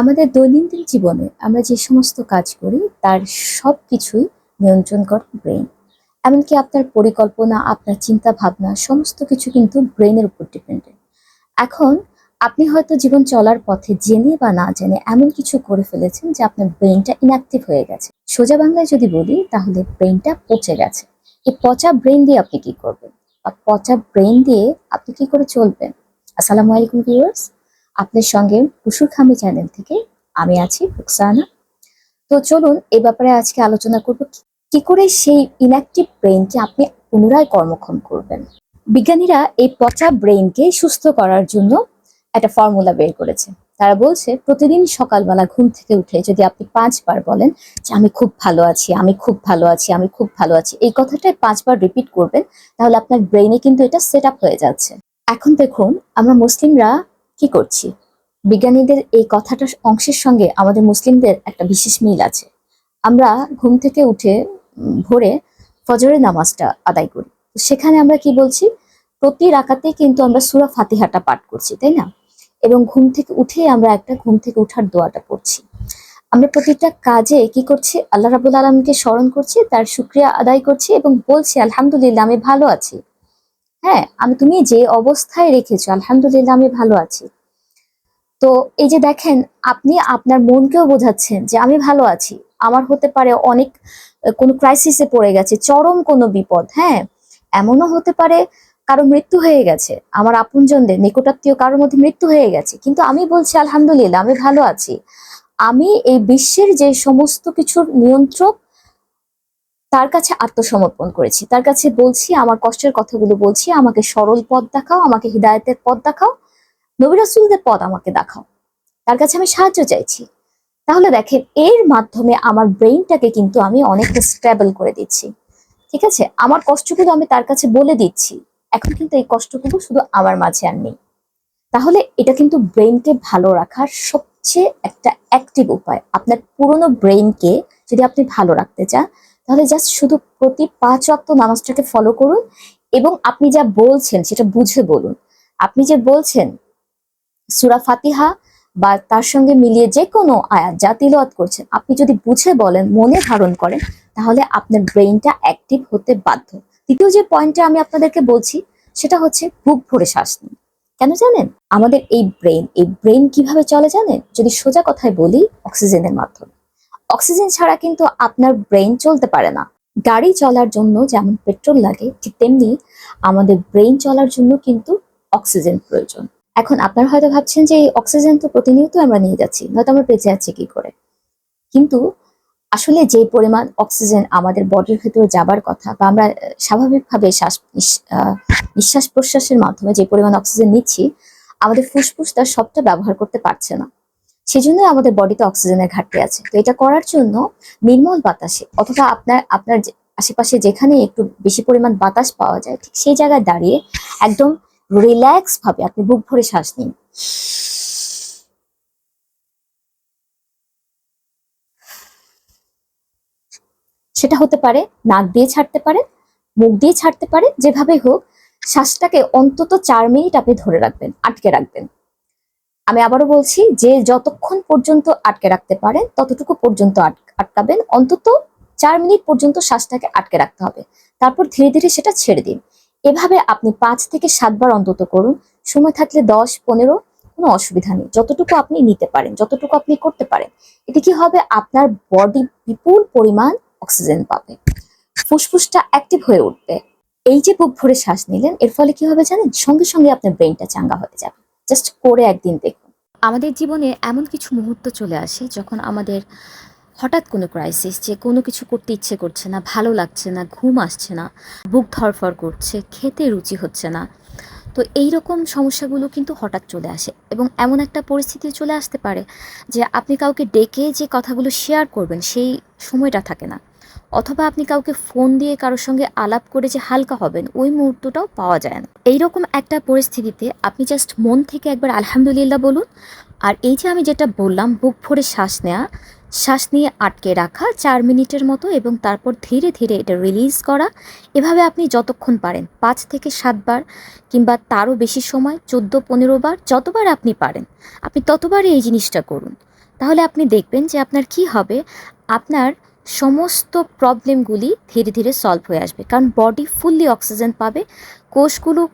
আমাদের দৈনন্দিন জীবনে আমরা যে সমস্ত কাজ করি, তার সব কিছুই নিয়ন্ত্রণ করে ব্রেন এমনকি আপনার পরিকল্পনা, আপনার চিন্তা ভাবনা সমস্ত কিছু কিন্তু ব্রেনের উপর ডিপেন্ডেন্ট এখন আপনি হয়তো জীবন চলার পথে জেনে বা না জেনে এমন কিছু করে ফেলেছেন যে আপনার ব্রেনটা ইনঅ্যাক্টিভ হয়ে গেছে। সোজা বাংলায় যদি বলি, তাহলে ব্রেনটা পচে গেছে। এই পচা ব্রেন দিয়ে আপনি কি করবেন? বা পচা ব্রেন দিয়ে আপনি কি করে চলবেন? আসসালামু আলাইকুম ভিউয়ার্স আপনার সঙ্গে কুসুর খামি চ্যানেল থেকে আমি আছি রুকসানা। তো চলুন এ ব্যাপারে আজকে আলোচনা করব কি- করে সেই ইনঅ্যাক্টিভ ব্রেনকে আপনি পুনরায় কর্মক্ষম করবেন। বিজ্ঞানীরা এই পচা ব্রেনকে সুস্থ করার জন্য একটা ফর্মুলা বের করেছে। তারা বলছে, প্রতিদিন সকালবেলা ঘুম থেকে উঠে যদি আপনি পাঁচবার বলেন যে, আমি খুব ভালো আছি, আমি খুব ভালো আছি, আমি খুব ভালো আছি, এই কথাটাই পাঁচবার রিপিট করবেন, তাহলে আপনার ব্রেনে কিন্তু এটা সেট আপ হয়ে যাচ্ছে। এখন দেখুন, আমরা মুসলিমরা কি করছি? বিজ্ঞানীদের এই কথাটার অংশের সঙ্গে আমাদের মুসলিমদের একটা বিশেষ মিল আছে। আমরা ঘুম থেকে উঠে ভোরে ফজরের নামাজটা আদায় করি। সেখানে আমরা কি বলছি? প্রতি রাকাতেই কিন্তু আমরা সুরা ফাতিহাটা পাঠ করছি, তাই না? এবং ঘুম থেকে উঠে আমরা একটা ঘুম থেকে উঠার দোয়াটা পড়ছি। আমরা প্রতিটা কাজে কি করছি? আল্লাহ রাবুল আলমকে স্মরণ করছি, তার শুক্রিয়া আদায় করছি এবং বলছি, আলহামদুলিল্লাহ, আমি ভালো আছি। হ্যাঁ আমি তুমি যে অবস্থায় রেখেছো, আলহামদুলিল্লাহ আমি ভালো আছি। তো এই যে দেখেন, আপনি আপনার মনকেও বোঝাচ্ছেন যে আমি ভালো আছি। আমার হতে পারে অনেক কোনো ক্রাইসিসে পড়ে গেছে, চরম কোনো বিপদ হ্যাঁ? এমনও হতে পারে কারও মৃত্যু হয়ে গেছে, আমার আপনজনদের, নিকটাত্মীয় কারোর মধ্যে মৃত্যু হয়ে গেছে। কিন্তু আমি বলছি, আলহামদুলিল্লাহ, আমি ভালো আছি। আমি এই বিশ্বের যে সমস্ত কিছুর নিয়ন্ত্রক তার কাছে আত্মসমর্পণ করেছি। তার কাছে বলছি, আমার কষ্টের কথাগুলো বলছি, আমাকে সরল পথ দেখাও, আমাকে হৃদায়তের পথ দেখাও, নবী রাসূলদের পথ আমাকে দেখাও। তার কাছে আমি সাহায্য চাইছি। তাহলে দেখেন, এর মাধ্যমে আমার ব্রেইনটাকে কিন্তু আমি অনেকটা স্টেবল করে দিচ্ছি। ঠিক আছে? আমার কষ্টগুলো আমি তার কাছে বলে দিচ্ছি। এখন কিন্তু এই কষ্টগুলো শুধু আমার মাঝে আর নেই। তাহলে এটা কিন্তু ব্রেইনকে ভালো রাখার সবচেয়ে একটা অ্যাক্টিভ উপায়। আপনার পুরনো ব্রেইনকে যদি আপনি ভালো রাখতে চান তাহলে জাস্ট শুধু প্রতি পাঁচ অক্ত নামাজটাকে ফলো করুন এবং আপনি যা বলছেন সেটা বুঝে বলুন। আপনি যে বলছেন সুরা ফাতিহা বা তার সঙ্গে মিলিয়ে যে কোনো আয়াত যা তিলওয়াত করছেন, আপনি যদি বুঝে বলেন, মনে ধারণ করেন, তাহলে আপনার ব্রেইনটা অ্যাক্টিভ হতে বাধ্য। দ্বিতীয় যে পয়েন্টটা আমি আপনাদেরকে বলছি, সেটা হচ্ছে বুক ভরে শ্বাস নিন। কেন জানেন? আমাদের এই ব্রেন এই ব্রেন কীভাবে চলে জানেন? যদি সোজা কথায় বলি, অক্সিজেনের মাধ্যমে। অক্সিজেন ছাড়া কিন্তু আপনার ব্রেন চলতে পারে না। গাড়ি চলার জন্য যেমন পেট্রোল লাগে, ঠিক তেমনি আমাদের ব্রেন চলার জন্য কিন্তু অক্সিজেন প্রয়োজন। এখন আপনারা হয়তো ভাবছেন যে এই অক্সিজেন তো প্রতিনিয়ত আমরা নিয়ে যাচ্ছি নয়তো আমরা বেঁচে আছি কি করে? কিন্তু আসলে যে পরিমাণ অক্সিজেন আমাদের বডির ভেতরে যাবার কথা বা আমরা স্বাভাবিকভাবে শ্বাস নিঃশ্বাস প্রশ্বাসের মাধ্যমে যে পরিমাণ অক্সিজেন নিচ্ছি, আমাদের ফুসফুস তার সবটা ব্যবহার করতে পারছে না। সেজন্য আমাদের বডিতে অক্সিজেনের ঘাটতি আছে। তো এটা করার জন্য নির্মল বাতাসে অথবা আপনার আপনার আশেপাশে যেখানে একটু বেশি পরিমাণ বাতাস পাওয়া যায়, ঠিক সেই জায়গায় দাঁড়িয়ে একদম রিল্যাক্স ভাবে আপনি বুক ভরে শ্বাস নিন। সেটা হতে পারে নাক দিয়ে ছাড়তে পারে, মুখ দিয়ে ছাড়তে পারে যেভাবে হোক, শ্বাসটাকে অন্তত চার মিনিট আপনি ধরে রাখবেন, আটকে রাখবেন। আমি আবারও বলছি যে যতক্ষণ পর্যন্ত আটকে রাখতে পারেন, ততটুকু পর্যন্ত আট- আটকাবেন। অন্তত চার মিনিট পর্যন্ত শ্বাসটাকে আটকে রাখতে হবে। তারপর ধীরে ধীরে সেটা ছেড়ে দিন। এভাবে আপনি পাঁচ থেকে সাতবার অন্তত করুন। সময় থাকলে দশ, পনেরো, কোনো অসুবিধা নেই। যতটুকু আপনি নিতে পারেন, যতটুকু আপনি করতে পারেন। এতে কি হবে? আপনার বডি বিপুল পরিমাণ অক্সিজেন পাবে। ফুসফুসটা অ্যাক্টিভ হয়ে উঠবে। এই যে বুক ভরে শ্বাস নিলেন, এর ফলে কি হবে জানেন? সঙ্গে সঙ্গে আপনার ব্রেনটা চাঙ্গা হয়ে যাবে। জাস্ট করে একদিন দেখুন। আমাদের জীবনে এমন কিছু মুহূর্ত চলে আসে যখন আমাদের হঠাৎ কোনো ক্রাইসিস যে কোনো কিছু করতে ইচ্ছে করছে না, ভালো লাগছে না, ঘুম আসছে না, বুক ধরফর করছে, খেতে রুচি হচ্ছে না, তো এই রকম সমস্যাগুলো কিন্তু হঠাৎ চলে আসে এবং এমন একটা পরিস্থিতি চলে আসতে পারে যে আপনি কাউকে ডেকে যে কথাগুলো শেয়ার করবেন, সেই সময়টা থাকে না। অথবা আপনি কাউকে ফোন দিয়ে কারোর সঙ্গে আলাপ করে যে হালকা হবেন, ওই মুহূর্তটাও পাওয়া যায় না। এইরকম একটা পরিস্থিতিতে আপনি জাস্ট মন থেকে একবার আলহামদুলিল্লাহ বলুন। আর এই যে আমি যেটা বললাম, বুক ভরে শ্বাস নেওয়া শ্বাস নিয়ে আটকে রাখা, চার মিনিটের মতো এবং তারপর ধীরে ধীরে এটা রিলিজ করা, এভাবে আপনি যতক্ষণ পারেন, পাঁচ থেকে সাতবার কিংবা তারও বেশি সময়, চোদ্দ, পনেরো বার, যতবার আপনি পারেন, আপনি ততবারই এই জিনিসটা করুন। তাহলে আপনি দেখবেন যে আপনার কি হবে? আপনার সমস্ত প্রবলেমগুলি ধীরে ধীরে সলভ হয়ে আসবে। কারণ বডি ফুললি অক্সিজেন পাবে, কোষগুলো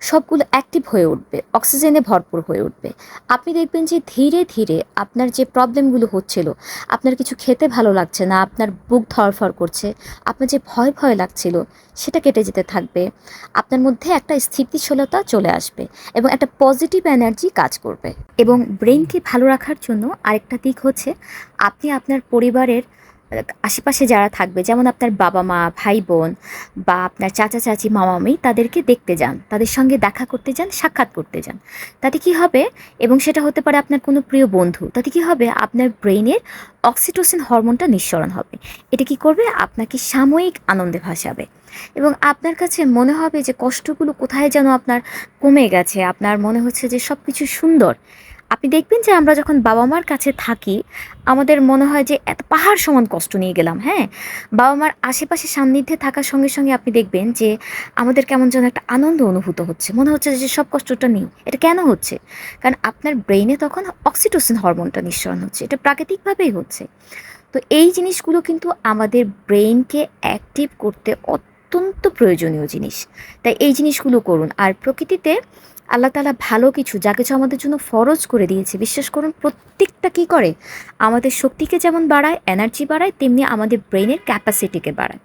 সবগুলো অ্যাক্টিভ হয়ে উঠবে অক্সিজেনে ভরপুর হয়ে উঠবে। আপনি দেখবেন যে ধীরে ধীরে আপনার যে প্রবলেমগুলো হচ্ছিল, আপনার কিছু খেতে ভালো লাগছে না, আপনার বুক ধরফর করছে, আপনার যে ভয় ভয় লাগছিল, সেটা কেটে যেতে থাকবে, আপনার মধ্যে একটা স্থিতিশীলতা চলে আসবে এবং একটা পজিটিভ এনার্জি কাজ করবে। এবং ব্রেনকে ভালো রাখার জন্য আরেকটা দিক হচ্ছে, আপনি আপনার পরিবারের আশেপাশে যারা থাকবে, যেমন আপনার বাবা মা ভাই বোন বা আপনার চাচা, চাচি মামামি তাদেরকে দেখতে যান, তাদের সঙ্গে দেখা করতে যান, সাক্ষাৎ করতে যান। তাতে কি হবে? এবং সেটা হতে পারে আপনার কোনো প্রিয় বন্ধু, তাতে কি হবে? আপনার ব্রেইনের অক্সিটোসিন হরমোনটা নিঃসরণ হবে। এটা কি করবে? আপনাকে সাময়িক আনন্দে ভাসাবে। এবং আপনার কাছে মনে হবে যে কষ্টগুলো কোথায় যেন আপনার কমে গেছে, আপনার মনে হচ্ছে যে সব কিছু সুন্দর। আপনি দেখবেন যে আমরা যখন বাবা মার কাছে থাকি, আমাদের মনে হয় যে এত পাহাড় সমান কষ্ট নিয়ে গেলাম হ্যাঁ? বাবা মার আশেপাশে সান্নিধ্যে থাকার সঙ্গে সঙ্গে আপনি দেখবেন যে আমাদের কেমন যেন একটা আনন্দ অনুভূত হচ্ছে। মনে হচ্ছে যে সব কষ্টটা নেই। এটা কেন হচ্ছে? কারণ আপনার ব্রেইনে তখন অক্সিটোসিন হরমোনটা নিঃসরণ হচ্ছে। এটা প্রাকৃতিকভাবেই হচ্ছে। তো এই জিনিসগুলো কিন্তু আমাদের ব্রেইনকে অ্যাক্টিভ করতে অত্যন্ত প্রয়োজনীয় জিনিস। তাই এই জিনিসগুলো করুন। আর প্রকৃতিতে আল্লাহ তালা ভালো কিছু, যা কিছু আমাদের জন্য ফরজ করে দিয়েছে, বিশ্বাস করুন, প্রত্যেকটা কি করে? আমাদের শক্তিকে যেমন বাড়ায় এনার্জি বাড়ায়, তেমনি আমাদের ব্রেনের ক্যাপাসিটিকে বাড়ায়।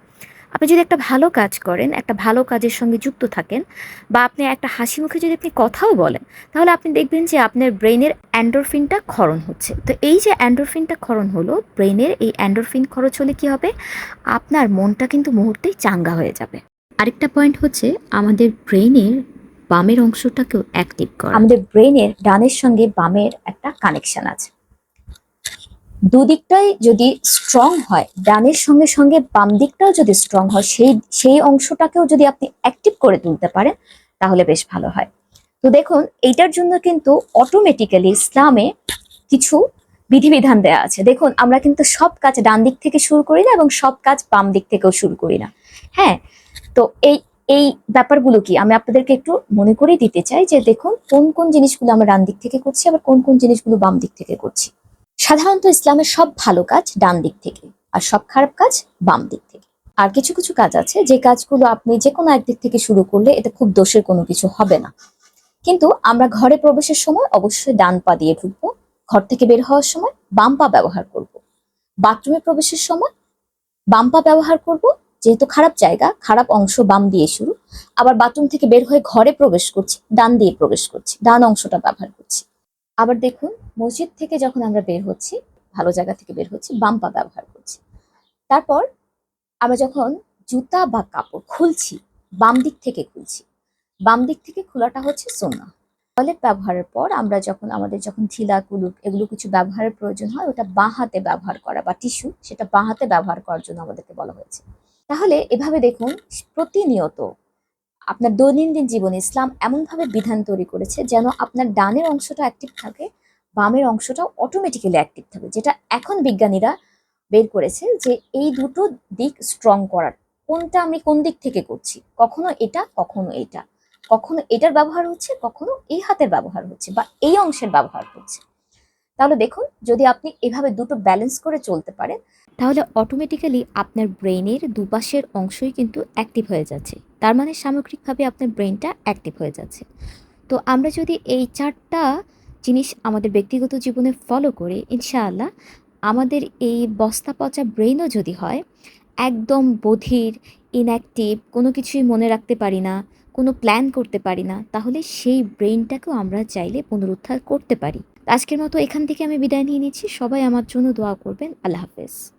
আপনি যদি একটা ভালো কাজ করেন, একটা ভালো কাজের সঙ্গে যুক্ত থাকেন বা আপনি একটা হাসি মুখে যদি আপনি কথাও বলেন, তাহলে আপনি দেখবেন যে আপনার ব্রেনের অ্যান্ডোরফিনটা ক্ষরণ হচ্ছে। তো এই যে অ্যান্ডোরফিনটা ক্ষরণ হলো ব্রেনের এই অ্যান্ডোরফিন খরচ হলে কী হবে? আপনার মনটা কিন্তু মুহূর্তেই চাঙ্গা হয়ে যাবে। আরেকটা পয়েন্ট হচ্ছে আমাদের ব্রেনের বামের অংশটাকেও অ্যাক্টিভ করা। আমাদের ব্রেনের ডানের সঙ্গে বামের একটা কানেকশন আছে। দুদিকটাই যদি স্ট্রং হয়, ডানের সঙ্গে সঙ্গে বাম দিকটাও যদি স্ট্রং হয়, সেই সেই অংশটাকেও যদি আপনি অ্যাক্টিভ করে তুলতে পারেন, তাহলে বেশ ভালো হয়। তো দেখুন, এইটার জন্য কিন্তু অটোমেটিক্যালি ইসলামে কিছু বিধিবিধান দেওয়া আছে। দেখুন, আমরা কিন্তু সব কাজ ডান দিক থেকে শুরু করি না এবং সব কাজ বাম দিক থেকেও শুরু করি না। হ্যাঁ তো এই এই ব্যাপারগুলো কি? আমি আপনাদেরকে একটু মনে করে দিতে চাই যে দেখুন, কোন কোন জিনিসগুলো আমরা ডান দিক থেকে করছি, আবার কোন কোন জিনিসগুলো বাম দিক থেকে করছি। সাধারণত ইসলামের সব ভালো কাজ ডান দিক থেকে আর সব খারাপ কাজ বাম দিক থেকে। আর কিছু কিছু কাজ আছে যে কাজগুলো আপনি যে কোনো একদিক থেকে শুরু করলে এটা খুব দোষের কোনো কিছু হবে না। কিন্তু আমরা ঘরে প্রবেশের সময় অবশ্যই ডান পা দিয়ে ঢুকবো, ঘর থেকে বের হওয়ার সময় বাম পা ব্যবহার করব। বাথরুমে প্রবেশের সময় বাম পা ব্যবহার করব, যেহেতু খারাপ জায়গা, খারাপ অংশ বাম দিয়ে শুরু। আবার বাথরুম থেকে বের হয়ে ঘরে প্রবেশ করছি, ডান দিয়ে প্রবেশ করছি, ডান অংশটা ব্যবহার করছি। আবার দেখুন, মসজিদ থেকে যখন আমরা বের হচ্ছি, ভালো জায়গা থেকে বের হচ্ছি বাম্পা ব্যবহার করছি। তারপর আমরা যখন জুতা বা কাপড় খুলছি, বাম দিক থেকে খুলছি, বাম দিক থেকে খোলাটা হচ্ছে সোনা টয়লেট ব্যবহারের পর আমরা যখন, আমাদের যখন ঢিলা কুলুক এগুলো কিছু ব্যবহারের প্রয়োজন হয়, ওটা বাঁ হাতে ব্যবহার করা বা টিস্যু, সেটা বাঁ হাতে ব্যবহার করার জন্য আমাদেরকে বলা হয়েছে। তাহলে এভাবে দেখুন, প্রতিনিয়ত আপনার দৈনন্দিন জীবনে ইসলাম এমনভাবে বিধান তৈরি করেছে যেন আপনার ডানের অংশটা অ্যাক্টিভ থাকে, বামের অংশটাও অটোমেটিক্যালি অ্যাক্টিভ থাকে, যেটা এখন বিজ্ঞানীরা বের করেছে যে এই দুটো দিক স্ট্রং করার, কোনটা আমি কোন দিক থেকে করছি, কখনো এটা কখনো এটা। কখনো এটার ব্যবহার হচ্ছে, কখনো এই হাতের ব্যবহার হচ্ছে বা এই অংশের ব্যবহার হচ্ছে। তাহলে দেখুন, যদি আপনি এভাবে দুটো ব্যালেন্স করে চলতে পারেন, তাহলে অটোমেটিক্যালি আপনার ব্রেনের দুপাশের অংশই কিন্তু অ্যাক্টিভ হয়ে যাচ্ছে। তার মানে সামগ্রিকভাবে আপনার ব্রেনটা অ্যাক্টিভ হয়ে যাচ্ছে। তো আমরা যদি এই চারটা জিনিস আমাদের ব্যক্তিগত জীবনে ফলো করে, ইনশাআল্লাহ আমাদের এই বস্তা পচা ব্রেনও যদি হয়, একদম বধির ইনঅ্যাক্টিভ কোনো কিছুই মনে রাখতে পারি না, কোনো প্ল্যান করতে পারি না, তাহলে সেই ব্রেনটাকেও আমরা চাইলে পুনরুদ্ধার করতে পারি। আজকের মতো এখান থেকে আমি বিদায় নিয়ে নিচ্ছি। সবাই আমার জন্য দোয়া করবেন। আল্লাহ হাফেজ।